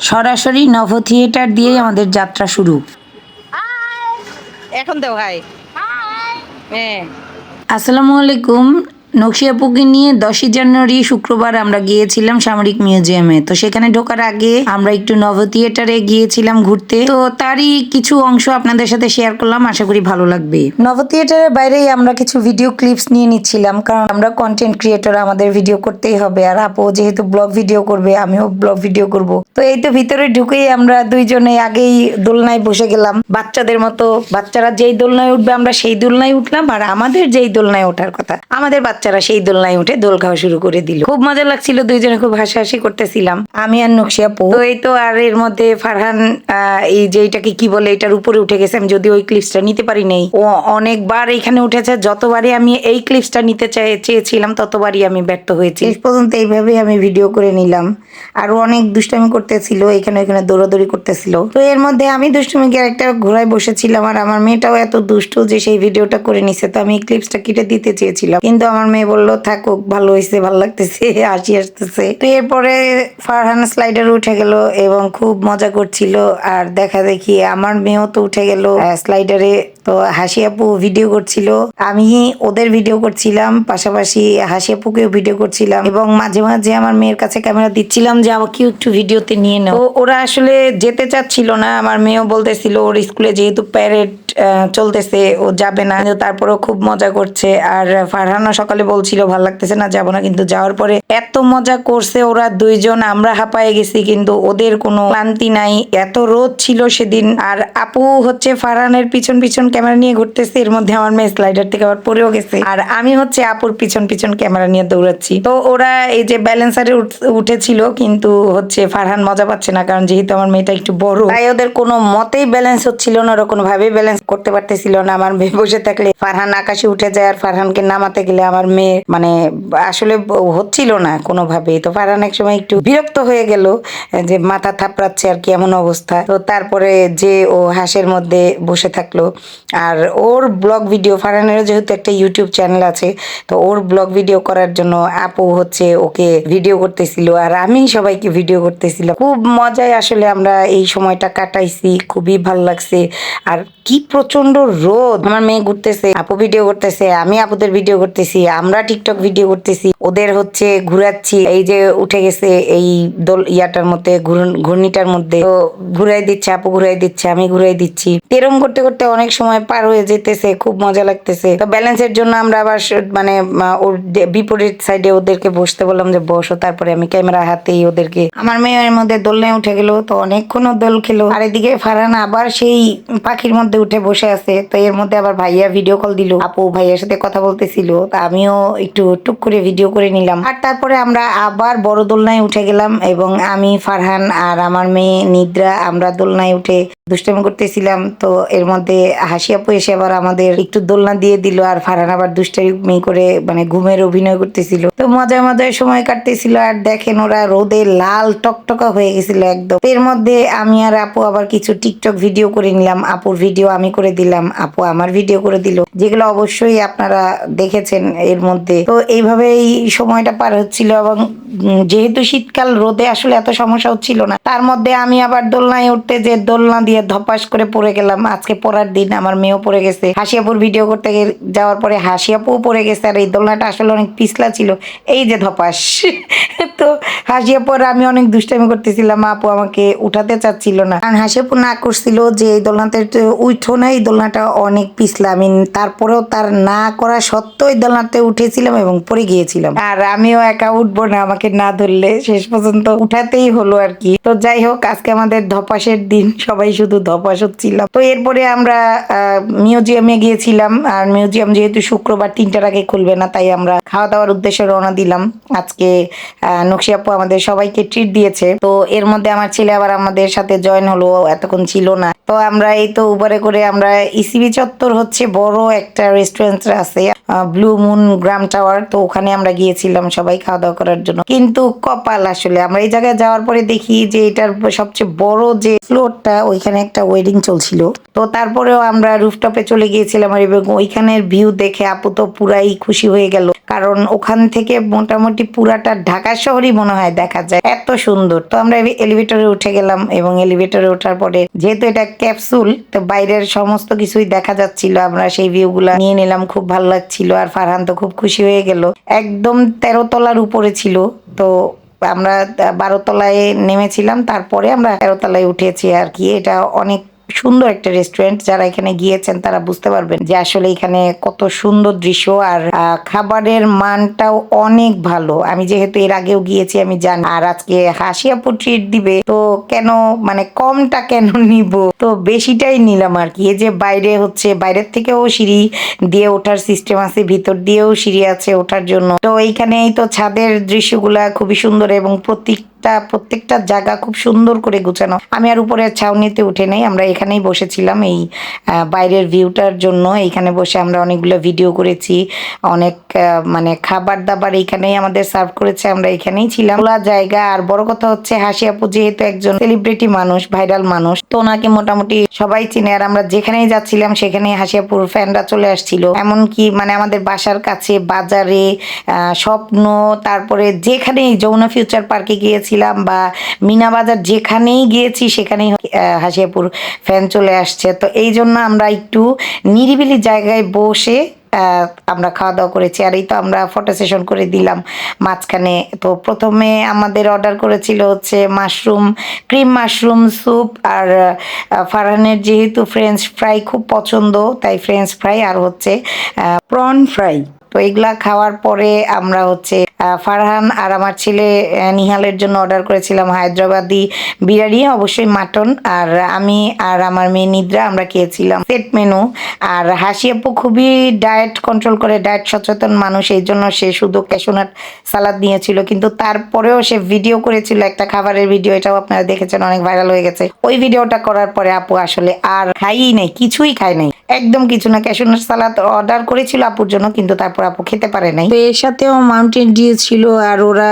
সরাসরি নভ থিয়েটার দিয়েই আমাদের যাত্রা শুরু। এখন তো ভাই। হ্যাঁ। আসসালামু আলাইকুম। নকশিয়াপুকে নিয়ে দশই জানুয়ারি শুক্রবার আমরা গিয়েছিলাম সামরিক মিউজিয়ামে। তো সেখানে ঢোকার আগে আমরা একটু নব থিয়েটারে গিয়েছিলাম ঘুরতে। তো তারই কিছু অংশ আপনাদের সাথে শেয়ার করলাম, আশা করি ভালো লাগবে। নভ থিয়েটারের বাইরেই আমরা কিছু ভিডিও ক্লিপস নিয়ে নিচ্ছিলাম, কারণ আমরা কন্টেন্ট ক্রিয়েটর আমাদের ভিডিও করতেই হবে। আর আপু যেহেতু ব্লগ ভিডিও করবে, আমিও ব্লগ ভিডিও করব। তো এই তো ভিতরে ঢুকেই আমরা দুইজনে আগেই দোলনায় বসে গেলাম। বাচ্চাদের মতো, বাচ্চারা যেই দোলনায় উঠবে, আমরা সেই দোলনায় উঠলাম। আর আমাদের যেই দোলনায় ওঠার কথা, আমাদের বাচ্চারা সেই দোলনায় উঠে দোল খাওয়া শুরু করে দিল। খুব মজা লাগছিল, দুইজনে খুব হাসাহাসি করতেছিলাম। আমি আর নকশিয়া পো তো এই তো আর এর মধ্যে ফারহান এই যে এটাকে কি বলে, এটার উপরে উঠে গেছে। আমি যদি ওই ক্লিপসটা নিতে পারি নাই। ও অনেকবার এখানে উঠেছে, যতবারই আমি এই ক্লিপসটা নিতে চেয়েছিলাম, ততবারই আমি ব্যর্থ হয়েছি। শেষ পর্যন্ত এইভাবেই আমি ভিডিও করে নিলাম। আরও অনেক দুষ্টামি করতেছিল, এখানে এখানে দৌড়াদৌড়ি করতেছিল। তো এর মধ্যে আমি দুষ্টুমি ক্যারেক্টার ঘোরায় বসেছিলাম, আর আমার মেয়েটাও এত দুষ্ট যে সেই ভিডিওটা করে নিছে। তো আমি ক্লিপসটা কেটে দিতে চেয়েছিলাম। কিন্তু আমার মেয়ে বলল থাকুক ভালো হয়েছে ভালো লাগতেছে, হাসি আসতেছে তো এরপরে ফারহান স্লাইডার উঠে গেল এবং খুব মজা করছিল। আর দেখা দেখি আমার মেয়েও তো উঠে গেল স্লাইডারে তো হাসি আপু ভিডিও করছিল। আমি ওদের ভিডিও করছিলাম, পাশাপাশি হাসি আপুকেও ভিডিও করছিলাম এবং মাঝে মাঝে আমার মেয়ের কাছে ক্যামেরা দিচ্ছিলাম যে আমাকেও একটু ভিডিওতে নিয়ে নাও। ওরা আসলে যেতে চাচ্ছিল না। আমার মেয়েও বলতেছিল, ওর স্কুলে যেহেতু প্যারেড চলতেছে, ও যাবে না। তারপরেও খুব মজা করছে। আর ফারহানও সকালে বলছিল, ভালো লাগতেছে না, যাব না। কিন্তু যাওয়ার পরে এত মজা করছে ওরা দুইজন, আমরা হাঁপায়ে গেছি, কিন্তু ওদের কোনো ক্লান্তি নাই। এত রোদ ছিল সেদিন, আর আপু হচ্ছে ফারহানের পিছন পিছন ক্যামেরা নিয়ে ঘুরতেছে, এর মধ্যে আমার মেয়ে স্লাইডার থেকে আবার পড়েও গেছে। আর আমি হচ্ছে আপুর পিছন পিছন ক্যামেরা নিয়ে দৌড়াচ্ছি। তো ওরা এই যে ব্যালেন্সারে উঠেছিল, কিন্তু হচ্ছে ফারহান মজা পাচ্ছে না, কারণ যেহেতু আমার মেয়েটা একটু বড়, তাই ওদের কোনো মতেই ব্যালেন্স হচ্ছিল না, ওরা কোনো ভাবে ব্যালেন্স করতে পারতেছিল না। আমার মেয়ে বসে থাকলে ফারহান আকাশে উঠে যায়, আর ফারহানকে নামাতে গেলে আমার মেয়ে মানে আসলে হচ্ছিল না কোনোভাবে। তো ফারহান এক সময় একটু বিরক্ত হয়ে গেল, যে মাথা থাপড়াচ্ছে আর কি এমন অবস্থা। তো তারপরে যে ও হাঁসের মধ্যে বসে থাকল, আর ওর ব্লগ ভিডিও, ফারহানেরও যেহেতু একটা ইউটিউব চ্যানেল আছে, তো ওর ব্লগ ভিডিও করার জন্য আপু হচ্ছে ওকে ভিডিও করতেছিল, আর আমি সবাইকে ভিডিও করতেছিলাম। খুব মজায় আসলে আমরা এই সময়টা কাটাইছি, খুবই ভালো লাগছে। আর কি প্রচণ্ড রোদ। আমার মেয়ে ঘুরতেছে, আপু ভিডিও করতেছে, আমি আপুদের ভিডিও করতেছি আমরা টিকটক ভিডিও করতেছি, ওদের হচ্ছে ঘুরাচ্ছি, এই যে উঠে গেছে এই দোল ইয়াটার মধ্যে ঘূর্ণিটার মধ্যে। তো ঘুরাই দিচ্ছে, আপু ঘুরাই দিচ্ছে, আমি ঘুরাই দিচ্ছি। এরম করতে করতে অনেক সময় পার হয়ে যেতেছে, খুব মজা লাগতেছে। তো ব্যালেন্সের জন্য আমরা আবার মানে ওর বিপরীত সাইডে ওদেরকে বসতে বললাম যে, বসো, তারপরে আমি ক্যামেরা হাতেই ওদেরকে আমার মেয়ের মধ্যে দোলনায় উঠে গেল, তো অনেকক্ষণ দোল খেলো। আর এদিকে ফারহান আবার সেই পাখির মধ্যে উঠে বসে আছে, তো এর মধ্যে আবার ভাইয়া ভিডিও কল দিল। আপু ভাইয়ার সাথে কথা বলতেছিল, তা আমিও একটু টুক করে ভিডিও করে নিলাম। আর তারপরে আমরা আবার বড় দোলনায় উঠে গেলাম এবং আমি, ফারহান আর আমার মেয়ে নিদ্রা আমরা দোলনায় উঠে দুষ্টামি করতেছিলাম। তো এর মধ্যে হাসি এসে আবার আমাদের একটু দোলনা দিয়ে দিল আর ফারহান আবার দুষ্টামি করে মানে ঘুমের অভিনয় করতেছিল। তো মজায় মজায় সময় কাটতেছিল আর দেখেন ওরা রোদে লাল টকটকা হয়ে গেছিল একদম। এর মধ্যে আমি আর আপু আবার কিছু টিকটক ভিডিও করে নিলাম। আপুর ভিডিও আমি করে দিলাম। আপু আমার ভিডিও করে দিল। যেগুলো অবশ্যই আপনারা দেখেছেন, এর মধ্যে। তো এইভাবে এই সময়টা পার হচ্ছিল এবং যেহেতু শীতকাল, রোদে আসলে এত সমস্যা হচ্ছিল না। তার মধ্যে আমি আবার দোলনায় উঠতে যে দোলনা দিয়ে ধপাস করে পড়ে গেলাম। আজকে পড়ার দিন, আমার মেয়েও পড়ে গেছে। হাসিয়াপুর ভিডিও করতে যাওয়ার পরে হাসিয়াপুও পড়ে গেছে। আর এই দোলনাটা আসলে অনেক পিছলা ছিল। এই যে ধপাস। তো হাসিয়াপুর আমি অনেক দুষ্টামি করতেছিলাম। আপু আমাকে উঠাতে চাচ্ছিল না। কারণ হাসিয়াপু না করছিল যে এই দোলনাতে উঠো না, এই দোলনাটা অনেক পিছলা। আমি তারপরেও তার না করা সত্ত্বেও এই দোলনাতে উঠেছিলাম এবং পড়ে গিয়েছিলাম। আর আমিও একা উঠবো না আমাকে না ধরলে শেষ পর্যন্ত উঠাতেই হলো আর কি। তো যাই হোক আজকে আমাদের ধপাসের দিন সবাই শুধু ধপাস হচ্ছিলাম। তো এরপরে আমরা মিউজিয়ামে গিয়েছিলাম। আর মিউজিয়াম যেহেতু শুক্রবার তিনটার আগে খুলবে না তাই আমরা খাওয়া দাওয়ার উদ্দেশ্যে রওনা দিলাম। আজকে আহ, নকশি আপু আমাদের সবাইকে ট্রিট দিয়েছে। তো এর মধ্যে আমার ছেলে আবার আমাদের সাথে জয়েন হলো এতক্ষণ ছিল না। তো আমরা এই তো উবারে করে আমরা ইসিবি চত্বর হচ্ছে বড় একটা রেস্টুরেন্ট আছে ব্লু মুন গ্রাম টাওয়ার। তো ওখানে আমরা গিয়েছিলাম সবাই খাওয়া দাওয়া করার জন্য। কিন্তু কপাল আসলে, আমরা এই জায়গায় যাওয়ার পরে দেখি যে এটার সবচেয়ে বড় যে ফ্লোরটা ওইখানে একটা ওয়েডিং চলছিল। তো তারপরেও আমরা রুফটপে চলে গিয়েছিলাম আর এবং ওইখানের ভিউ দেখে আপু তো পুরাই খুশি হয়ে গেল। কারণ ওখান থেকে মোটামুটি পুরাটা ঢাকা শহরই মনে হয় দেখা যায়। এত সুন্দর। তো আমরা এলিভেটরে উঠে গেলাম এবং এলিভেটরে ওঠার পরে যেহেতু এটা ক্যাপসুল তো বাইরের সমস্ত কিছুই দেখা যাচ্ছিল। আমরা সেই ভিউ গুলা নিয়ে নিলাম, খুব ভালো লাগছিল আর ফারহান তো খুব খুশি হয়ে গেল। একদম তেরো তলার উপরে ছিল। তো আমরা বারো তলায় নেমেছিলাম, তারপরে আমরা তেরো তলায় উঠেছি আর কি। এটা অনেক সুন্দর একটা রেস্টুরেন্ট যারা এখানে গিয়েছেন, তারা বুঝতে পারবেন যে আসলে এখানে কত সুন্দর দৃশ্য আর খাবারের মানটাও অনেক ভালো। আমি যেহেতু এর আগেও গিয়েছি, আমি জানি। আর আজকে হাসিয়াপুর ট্রিট দিবে, তো কেন মানে কমটা কেন নিব? তো বেশিটাই নিলাম আর কি। এই যে বাইরে হচ্ছে, বাইরের থেকেও সিঁড়ি দিয়ে ওঠার সিস্টেম আছে, ভিতর দিয়েও সিঁড়ি আছে ওঠার জন্য। তো এইখানেই তো ছাদের দৃশ্যগুলা খুবই সুন্দর এবং প্রত্যেক প্রত্যেকটা প্রত্যেকটা জায়গা খুব সুন্দর করে গুছানো। আমি আর উপরে ছাউনিতে উঠে নেই, আমরা এখানেই বসেছিলাম এই বাইরের ভিউটার জন্য। এইখানে বসে আমরা অনেকগুলো ভিডিও করেছি, অনেক মানে খাবার দাবার এইখানেই আমাদের সার্ভ করেছে, আমরা এখানেই ছিলাম। খোলা জায়গা, আর বড় কথা হচ্ছে হাসি আপু যেহেতু একজন সেলিব্রিটি মানুষ ভাইরাল মানুষ, তো ওনাকে মোটামুটি সবাই চিনে। আর আমরা যেখানেই যাচ্ছিলাম, সেখানেই হাসিয়াপুর ফ্যানরা চলে আসছিল। এমনকি মানে আমাদের বাসার কাছে, বাজারে স্বপ্ন, তারপরে যেখানেই যমুনা ফিউচার পার্কে গিয়েছিলাম বা মিনা বাজার যেখানেই গিয়েছি সেখানেই হাসিয়াপুর ফ্যান চলে আসছে। তো এই জন্য আমরা একটু নিরিবিলি জায়গায় বসে আমরা খাওয়া দাওয়া করেছি। আর এই তো আমরা ফটো সেশন করে দিলাম মাঝখানে। তো প্রথমে আমাদের অর্ডার করেছিল হচ্ছে মাশরুম ক্রিম মাশরুম স্যুপ আর ফারহানের যেহেতু ফ্রেঞ্চ ফ্রাই খুব পছন্দ, তাই ফ্রেঞ্চ ফ্রাই আর হচ্ছে প্রন ফ্রাই এগুলা খাওয়ার পরে আমরা হচ্ছে ফারহান আর আমার ছেলে নিহালের জন্য অর্ডার করেছিলাম হায়দ্রাবাদি বিরিয়ানি, অবশ্যই মাটন। আর আমি আর আমার মেয়ে নিদ্রা আমরা খেয়েছিলাম সেট মেনু। আর হাসি আপু খুবই ডায়েট কন্ট্রোল করে, ডায়েট সচেতন মানুষ, এই জন্য সে শুধু ক্যাশোনাট সালাদ নিয়েছিল। কিন্তু তারপরেও সে ভিডিও করেছিল, একটা খাবারের ভিডিও, এটাও আপনারা দেখেছেন, অনেক ভাইরাল হয়ে গেছে। ওই ভিডিওটা করার পরে আপু আসলে আর খাইই নাই, কিছুই খায় নাই। একদম কিছু না। ক্যাশোনাট সালাদ অর্ডার করেছিল আপুর জন্য কিন্তু তারপর আপু খেতে পারে নাই। তো এর সাথেও মাউন্টেন ডিউ ছিল আর ওরা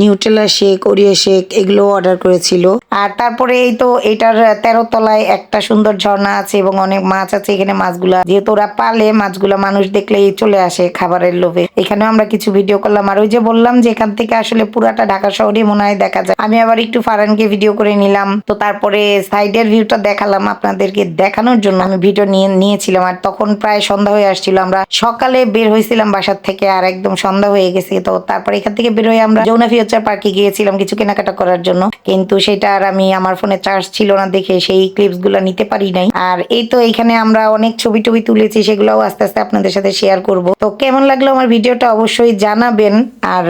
নিউটেলা শেক ওরিও শেক এগুলো অর্ডার করেছিল। আর তারপরে এই তো এটার তেরো তলায় একটা সুন্দর ঝর্ণা আছে এবং অনেক মাছ আছে। এখানে মাছগুলা যেহেতু ওরা পালে মাছগুলা মানুষ দেখলেই চলে আসে খাবারের লোভে। এখানেও আমরা কিছু ভিডিও করলাম। আর ওই যে বললাম যে এখান থেকে আসলে পুরাটা ঢাকা শহরে মনে হয় দেখা যায়। আমি আবার একটু ফারানকে ভিডিও করে নিলাম। তো তারপরে সাইডের ভিউটা দেখালাম আপনাদেরকে দেখানোর জন্য। আমি ভিডিও নিয়ে নিয়েছিলাম আর তখন প্রায় সন্ধ্যা হয়ে আসছিল। আমরা সকালে বের হয়েছিলাম বাসার থেকে আর একদম সন্ধ্যা হয়ে গেছে। তো তারপরে এখান থেকে বের হয়ে আমরা যৌনা ফিউচার পার্কে গিয়েছিলাম কিছু কেনাকাটা করার জন্য। কিন্তু সেটা আর আমি আমার ফোনে চার্জ ছিল না দেখে সেই ক্লিপসগুলো নিতে পারি নাই। আর এই তো এখানে আমরা অনেক ছবি টবি তুলেছি, সেগুলোও আস্তে আস্তে আপনাদের সাথে শেয়ার করব। তো কেমন লাগল আমার ভিডিওটা অবশ্যই জানাবেন। আর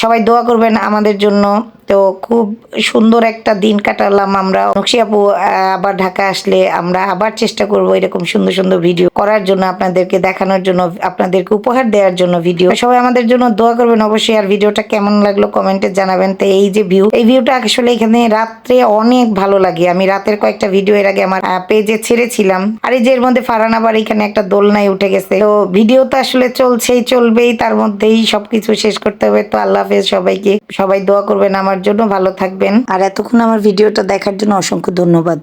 সবাই দোয়া করবেন আমাদের জন্য। তো খুব সুন্দর একটা দিন কাটালাম আমরা। নকশি আপু আবার ঢাকা আসলে আমরা আবার চেষ্টা করব এরকম সুন্দর সুন্দর ভিডিও করার জন্য, আপনাদেরকে দেখানোর জন্য, আপনাদেরকে উপহার দেওয়ার জন্য ভিডিও সবাই আমাদের জন্য দোয়া করবেন অবশ্যই, আর ভিডিওটা কেমন লাগল কমেন্টে জানাবেন। তো এই যে ভিউ এই ভিউটা আসলে এখানে রাত্রে অনেক ভালো লাগে। আমি রাতের কয়েকটা ভিডিও এর আগে আমার পেজে ছেড়েছিলাম। আর এই যে এর মধ্যে ফারান আবার এখানে একটা দোলনায় উঠে গেছে। তো ভিডিও তো আসলে চলছেই, চলবেই, তার মধ্যেই সবকিছু শেষ করতে হবে। তো আল্লাহ হাফেজ সবাইকে, সবাই দোয়া করবেন আমার জন্য ভালো থাকবেন। আর এতক্ষণ আমার ভিডিওটা দেখার জন্য অসংখ্য ধন্যবাদ।